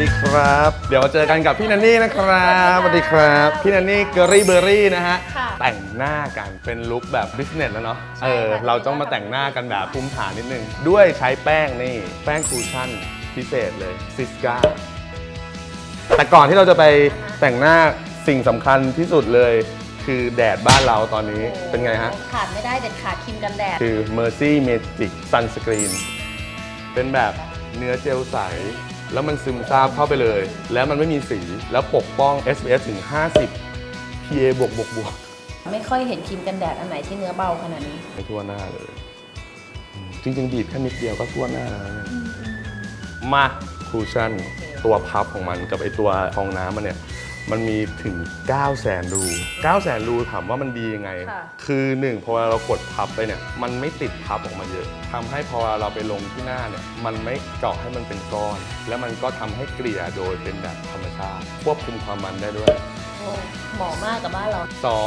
ดีครับ เดี๋ยวมาเจอกันกับพี่นันนี่นะครับ สวัสดีครับ พี่นันนี่เกอรี่เบอรี่นะฮะ ค่ะแต่งหน้ากันเป็นลุคแบบบิสเนสแล้วเนาะ ใช่เออ ค่ะ เราต้องมาแต่งหน้ากันแบบภูมิฐานนิดนึง ด้วยใช้แป้งนี่ แป้งคูชั่นพิเศษเลยซิสกาแต่ก่อนที่เราจะไปแต่งหน้าสิ่งสำคัญที่สุดเลย คือแดดบ้านเราตอนนี้เป็นไงฮะ ขาดไม่ได้เด็ดขาดครีมกันแดด คือ Mercy Magic Sunscreen เป็นแบบเนื้อเจลใส แล้วมันซึมซาบเข้าไปเลย แล้วมันไม่มีสีแล้วปกป้อง SPF ถึง 50 PA บวกบวกบวกไม่ค่อยเห็นครีมกันแดดอันไหนที่เนื้อเบาขนาดนี้ไม่ทั่วหน้าเลยอืมจริงๆ บีบแค่นิดเดียวก็ทั่วหน้าแล้วเนี่ยมาคูชั่นตัวพับของมันกับไอตัวฟองน้ำมันเนี่ย มันมีถึง 9 0 0แสนรู9 0 0แสนรูถามว่ามันดียังไง ค่ะ คือหนึ่งพอเรากดพับไปเนี่ย มันไม่ติดพับออกมาเยอะทำให้พอเราไปลงที่หน้าเนี่ย มันไม่เจาะให้มันเป็นก้อน แล้วมันก็ทำให้เกลี่ยโดยเป็นแบบธรรมชาติ ควบคุมความมันได้ด้วย โอ้เหมาะมากกับบ้านเรา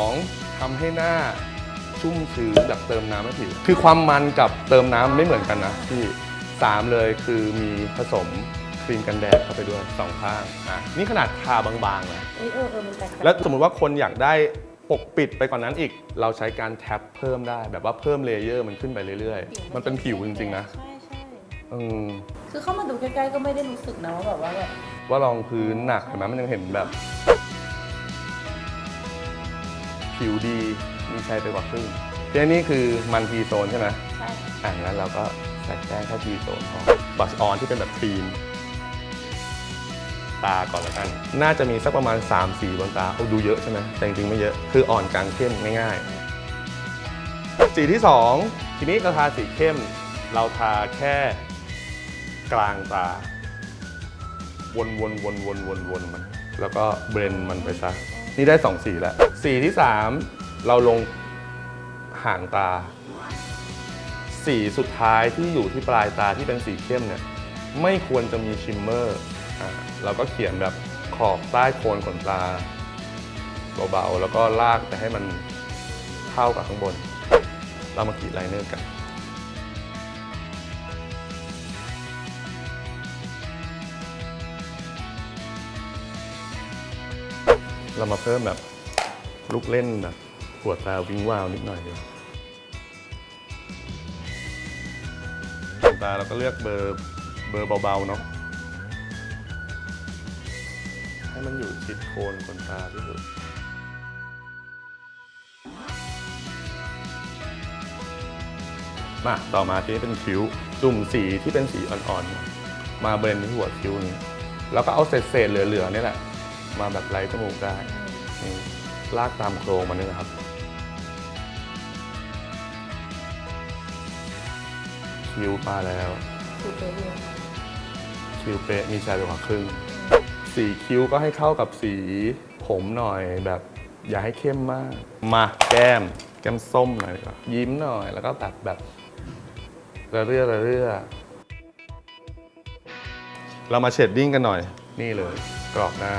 2. ทำให้หน้าชุ่มชื้นแบบเติมน้ำให้ผิว คือความมันกับเติมน้ำไม่เหมือนกันนะพี่สามเลยคือมีผสม ครีมกันแดดเข้าไปด้วยสองข้างอะนี่ขนาดทาบางๆนะเอ้ยเออเออมันแปลกๆแล้วสมมุติว่าคนอยากได้ปกปิดไปกว่านนั้นอีก เราใช้การแท็บเพิ่มได้ แบบว่าเพิ่มเลเยอร์มันขึ้นไปเรื่อยๆ มันเป็นผิวจริงๆนะใช่ใช่อืมคือเข้ามาดูใกล้ๆก็ไม่ได้รู้สึกนะว่าแบบว่าแบบว่าลองพื้นหนักเห็นไหมมันยังเห็นแบบ ผิวดีมีใช้ไปกว่าครึ่งทีนี้คือมันทีโซนใช่ไหมใช่อะงั้นเราก็ใส่แป้งเข้าทีโซนพอบัชออนที่เป็นแบบครีม ตาก่อนละกัน น่าจะมีสักประมาณ 3 สีบนตาโอ้ดูเยอะใช่ไหมแต่จริงๆไม่เยอะคืออ่อนกลางเข้มง่ายๆ สีที่ 2 ทีนี้เราทาสีเข้ม เราทาแค่กลางตา วนวนวนวนวนวนมัน แล้วก็เบรนมันไปซะ นี่ได้ 2 สีแล้ว สีที่ 3 เราลงห่างตา สีสุดท้ายที่อยู่ที่ปลายตาที่เป็นสีเข้มเนี่ยไม่ควรจะมีชิมเมอร์ เราก็เขียนแบบขอบใต้โคนขนตาเบาๆ แล้วก็ลากไปให้มันเท่ากับข้างบน เรามากรีดไลเนอร์กันเรามาเพิ่มแบบลูกเล่นแบบปวตาวิงวาวนิดหน่อยดีกว่าตาเราก็เลือกเบอร์เบอร์เบาๆเนาะ ให้มันอยู่ชิดโคนขนตาที่สุดมาต่อมาทีนี้เป็นคิ้ว จุ่มสีที่เป็นสีอ่อนๆ มาเบรนที่หัวคิ้วนี้ แล้วก็เอาเศษๆเหลือๆนี่แหละ มาแบบไล่จมูกได้นี่ลากตามโครงมันนี่แหละครับ คิ้วมาแล้วคือเปรี้ยวคิ้วเป๊ะมีชายไปกว่าครึ่ง สีคิ้วก็ให้เข้ากับสีผมหน่อยแบบอย่าให้เข้มมาก มาแก้ม แก้มส้มหน่อยดีกว่ายิ้มหน่อย แล้วก็แบบแบบระเรื่อระเรื่อ เรามาเชดดิ้งกันหน่อย นี่เลย กรอบหน้า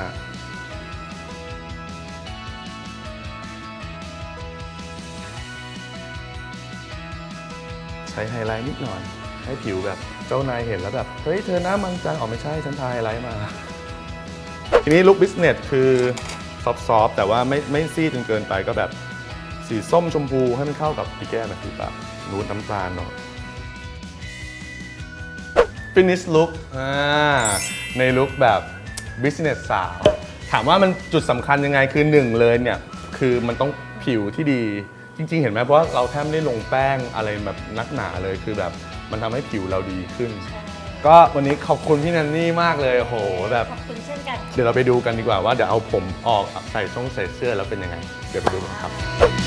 ใช้ไฮไลท์นิดหน่อย ให้ผิวแบบเจ้านายเห็นแล้วแบบ เฮ้ย เธอหน้ามันจังออกไม่ใช่ฉันทาไฮไลท์มา ทีนี้ลุคบิสเนสคือซอฟต์ๆแต่ว่าไม่ไม่ซีดจนเกินไปก็แบบสีส้มชมพูให้มันเข้ากับอีแก้มแบบสีปากนูดน้ำตาลเนาะ finish look อ่าในลุคแบบ business สาว ถามว่ามันจุดสำคัญยังไงคือหนึ่งเลยเนี่ย คือมันต้องผิวที่ดี จริง ๆ เห็นไหมเพราะว่าเราแทบไม่ได้ลงแป้งอะไรแบบนักหนาเลยคือแบบมันทำให้ผิวเราดีขึ้น ก็วันนี้ขอบคุณพี่นันนี่มากเลยโอ้โหแบบขอบคุณเช่น กัน เดี๋ยวเราไปดูกันดีกว่าว่าเดี๋ยวเอาผมออกใส่ช่องใส่เสื้อแล้วเป็นยังไง เดี๋ยวไปดูกันครับ